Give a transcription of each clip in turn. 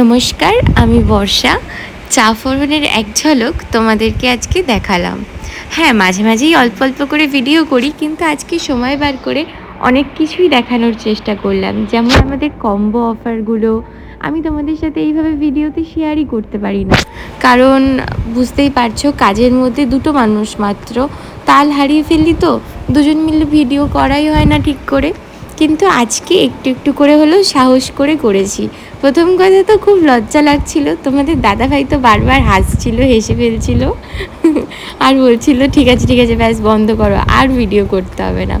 নমস্কার, আমি বর্ষা। চা ফোরনের এক ঝলক তোমাদেরকে আজকে দেখালাম। হ্যাঁ মাঝে মাঝেই অল্প অল্প করে ভিডিও করি, কিন্তু আজকে সময় বার করে অনেক কিছুই দেখানোর চেষ্টা করলাম। যেমন আমাদের কম্বো অফারগুলো আমি তোমাদের সাথে এইভাবে ভিডিওতে শেয়ারই করতে পারি না। কারণ বুঝতেই পারছ, কাজের মধ্যে দুটো মানুষ মাত্র। তাল হারিয়ে ফেললি তো, দুজন মিলে ভিডিও করাই হয় না ঠিক করে। কিন্তু আজকে একটু একটু করে হলেও সাহস করে করেছি। প্রথম কথা তো খুব লজ্জা লাগছিল, তোমাদের দাদাভাই তো বারবার হাসছিল, হেসে ফেলছিল। আর বলছিল, ঠিক আছে ঠিক আছে, ব্যাস, বন্ধ করো, আর ভিডিও করতে হবে না।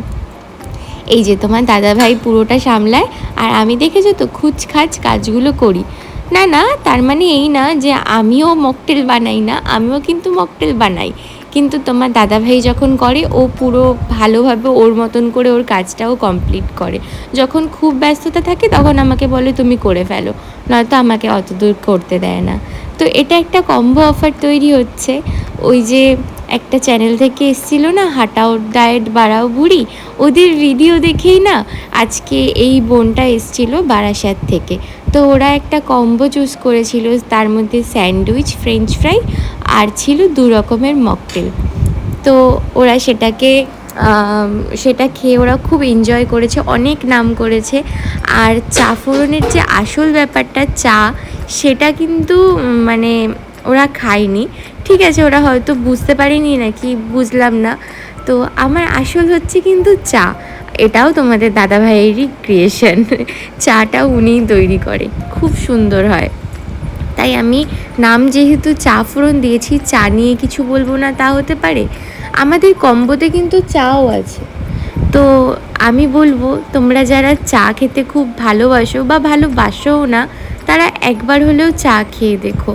এই যে তোমার দাদাভাই পুরোটা সামলায়, আর আমি দেখেছ তো খুচখাচ কাজগুলো করি। না না, তার মানে এই না যে আমিও মকটেল বানাই না, আমিও কিন্তু মকটেল বানাই। কিন্তু তোমার দাদাভাই যখন করে, ও পুরো ভালোভাবে ওর মতন করে ওর কাজটাও কমপ্লিট করে। যখন খুব ব্যস্ততা থাকে, তখন আমাকে বলে, তুমি করে ফেলো। নয়তো আমাকে অত দূর করতে দেয় না। তো এটা একটা কম্বো অফার তৈরি হচ্ছে। ওই যে একটা চ্যানেল থেকে এসেছিল না, হাটাও ডায়েট বাড়াও বুড়ি, ওদের ভিডিও দেখেই না আজকে এই বোনটা এসছিল বারাসাত থেকে। তো ওরা একটা কম্বো চুজ করেছিল, তার মধ্যে স্যান্ডউইচ ফ্রেঞ্চ ফ্রাই আর ছিল দু রকমের মকটেল। তো ওরা সেটাকে সেটা খেয়ে ওরা খুব এনজয় করেছে, অনেক নাম করেছে। আর চা ফোড়নের যে আসল ব্যাপারটা চা, সেটা কিন্তু মানে ওরা খায়নি। ঠিক আছে, ওরা হয়তো বুঝতে পারেনি নাকি, বুঝলাম না। তো আমার আসল হচ্ছে কিন্তু চা। এটাও তোমাদের দাদাভাইয়েরই ক্রিয়েশন চাটা উনিই তৈরি করে। খুব সুন্দর হয়। তাই আমি নাম যেহেতু চা ফোড়ন দিয়েছি, চা নিয়ে কিছু বলব না, তা হতে পারে। আমাদের কম্বোতে কিন্তু চাও আছে। তো আমি বলব, তোমরা যারা চা খেতে খুব ভালোবাসো বা ভালোবাসোও না, তারা একবার হলেও চা খেয়ে দেখো।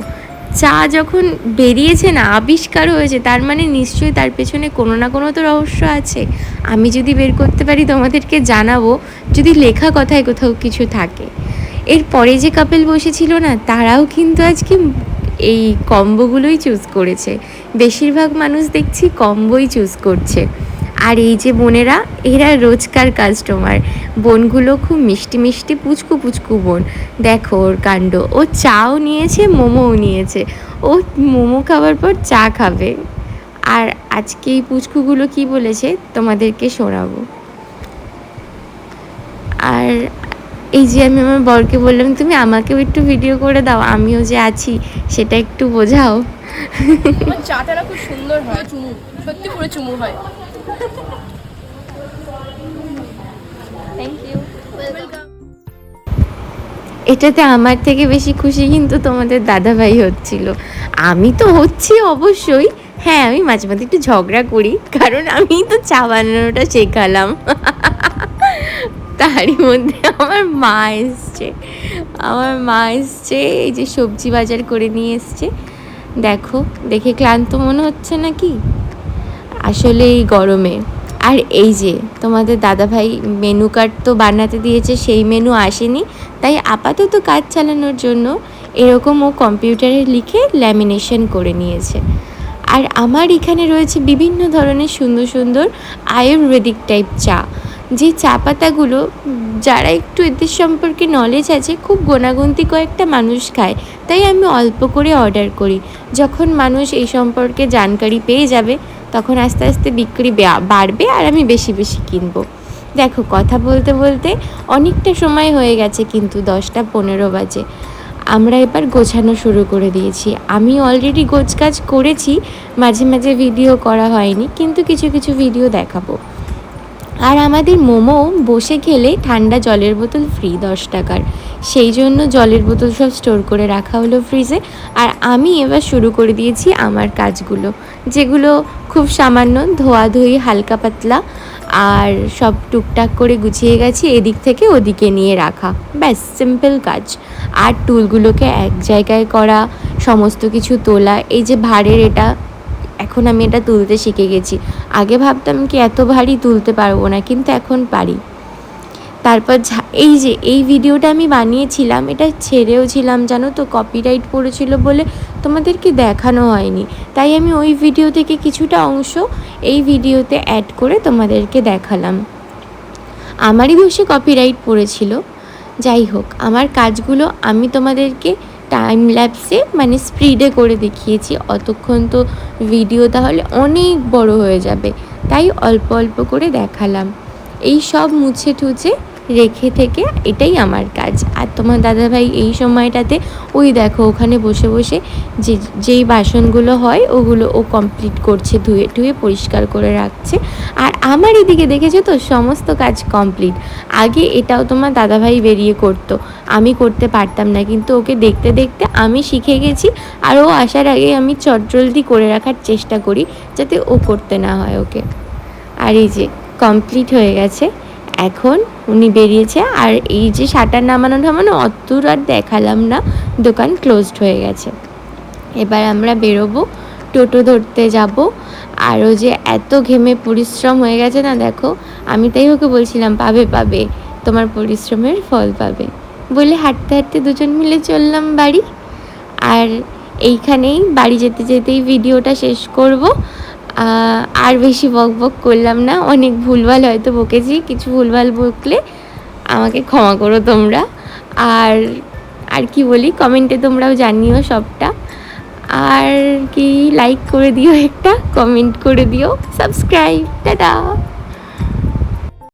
চা যখন বেরিয়েছে না, আবিষ্কার হয়েছে, তার মানে নিশ্চয়ই তার পেছনে কোনো না কোনো তো রহস্য আছে। আমি যদি বের করতে পারি, তোমাদেরকে জানাব, যদি লেখা কথায় কোথাও কিছু থাকে। এর পরে যে কাপেল বসেছিল না, তারাও কিন্তু আজকে এই কম্বোগুলোই চুজ করেছে। বেশিরভাগ মানুষ দেখছি কম্বোই চুজ করছে। আর এই যে বোনেরা, এরা রোজকার কাস্টমার বোনগুলো খুব মিষ্টি মিষ্টি পুচকু পুচকু বোন। দেখো ওর কাণ্ড। ও চাও নিয়েছে, মোমোও নিয়েছে। ও মোমো খাওয়ার পর চা খাবে। আর আজকে এই পুচকুগুলো কি বলেছে, তোমাদেরকে শোনাবো। আর এই যে আমি আমার বরকে বললাম তুমি আমাকেও একটু ভিডিও করে দাও আমিও যে আছি সেটা একটু বোঝাও। চাটা খুব সুন্দর হয়। চুমু সত্যি পুরো চুমু হয়। থ্যাংক ইউ এটাতে আমার থেকে বেশি খুশি কিন্তু তোমাদের দাদাভাই হচ্ছিল। আমি তো হচ্ছি অবশ্যই। হ্যাঁ আমি মাঝে মাঝে একটু ঝগড়া করি কারণ আমি তো চা বানানোটা শেখালাম। তারই মধ্যে আমার মা এসছে। আমার মা এসছে, এই যে সবজি বাজার করে নিয়ে এসছে। দেখো, দেখে ক্লান্ত মনে হচ্ছে নাকি? আসলে এই গরমে। আর এই যে, তোমাদের দাদাভাই মেনু কার্ড তো বানাতে দিয়েছে, সেই মেনু আসেনি। তাই আপাতত কাজ চালানোর জন্য এরকম ও কম্পিউটারে লিখে ল্যামিনেশন করে নিয়েছে। আর আমার এখানে রয়েছে বিভিন্ন ধরনের সুন্দর সুন্দর আয়ুর্বেদিক টাইপ চা। যে চা পাতাগুলো, যারা একটু এদের সম্পর্কে নলেজ আছে, খুব গোনাগুন্তি কয়েকটা মানুষ খায়। তাই আমি অল্প করে অর্ডার করি। যখন মানুষ এই সম্পর্কে জানকারি পেয়ে যাবে, তখন আস্তে আস্তে বিক্রি বাড়বে আর আমি বেশি বেশি কিনবো। দেখো, কথা বলতে বলতে অনেকটা সময় হয়ে গেছে কিন্তু দশটা পনেরো বাজে। আমরা এবার গোছানো শুরু করে দিয়েছি। আমি অলরেডি গোছ কাজ করেছি, মাঝে মাঝে ভিডিও করা হয়নি, কিন্তু কিছু কিছু ভিডিও দেখাবো। আর আমাদের মোমো বসে খেলে ঠান্ডা জলের বোতল ফ্রি দশ টাকার। সেই জন্য জলের বোতল সব স্টোর করে রাখা হলো ফ্রিজে আর আমি এবার শুরু করে দিয়েছি আমার কাজগুলো, যেগুলো খুব সামান্য ধোয়াধুয়ি হালকা পাতলা, আর সব টুকটাক করে গুছিয়ে গেছি, এদিক থেকে ওদিকে নিয়ে রাখা। ব্যাস সিম্পল কাজ। আর টুলগুলোকে এক জায়গায় করা, সমস্ত কিছু তোলা, এই যে ভারের এটা এখন আমি এটা তুলতে শিখে গেছি। আগে ভাবতাম কি, এত ভারী তুলতে পারব না, কিন্তু এখন পারি। তারপর এই যে, এই ভিডিওটা আমি বানিয়েছিলাম, এটা ছেড়েও ছিলাম, জানো তো কপিরাইট পড়েছিল বলে তোমাদেরকে দেখানো হয়নি। তাই আমি ওই ভিডিও থেকে কিছুটা অংশ এই ভিডিওতে অ্যাড করে তোমাদেরকে দেখালাম। আমারই দোষে কপিরাইট পড়েছিল। যাই হোক, আমার কাজগুলো আমি তোমাদেরকে টাইম ল্যাপসে মানে স্পিডে করে দেখিয়েছি। অতক্ষণ তো ভিডিও তাহলে অনেক বড় হয়ে যাবে। তাই অল্প অল্প করে দেখালাম। এই সব মুছে টুছে রেখে থেকে এটাই আমার কাজ। আর তোমার দাদাভাই এই সময়টাতে ওই দেখো ওখানে বসে বসে যে, যেই বাসনগুলো হয় ওগুলো ও কমপ্লিট করছে, ধুয়ে ধুয়ে পরিষ্কার করে রাখছে। আর আমার এদিকে দেখেছ তো সমস্ত কাজ কমপ্লিট আগে এটাও তোমার দাদাভাই বেরিয়ে করতো। আমি করতে পারতাম না, কিন্তু ওকে দেখতে দেখতে আমি শিখে গেছি আর ও আসার আগে আমি চটজলদি করে রাখার চেষ্টা করি যাতে ও করতে না হয় ওকে। আর এই যে কমপ্লিট হয়ে গেছে। এখন উনি বেরিয়েছে আর এই যে শাটার নামানো নামানো অতদূর আর দেখালাম না, দোকান ক্লোজড হয়ে গেছে। এবার আমরা বেরোবো, টোটো ধরতে যাব। আরও যে এত ঘেমে পরিশ্রম হয়ে গেছে না দেখো, আমি তাই ওকে বলছিলাম, পাবে পাবে, তোমার পরিশ্রমের ফল পাবে। বলে হাঁটতে হাঁটতে দুজন মিলে চললাম বাড়ি। আর এইখানেই বাড়ি যেতে, যেতেই ভিডিওটা শেষ করব। আর বেশি বক বক করলাম না। অনেক ভুলভাল হয়তো বকেছি, কিছু ভুলভাল বকলে আমাকে ক্ষমা করো তোমরা। আর আর কি বলি, কমেন্টে তোমরাও জানিও সবটা। আর কি লাইক করে দিও একটা কমেন্ট করে দিও। Subscribe tata!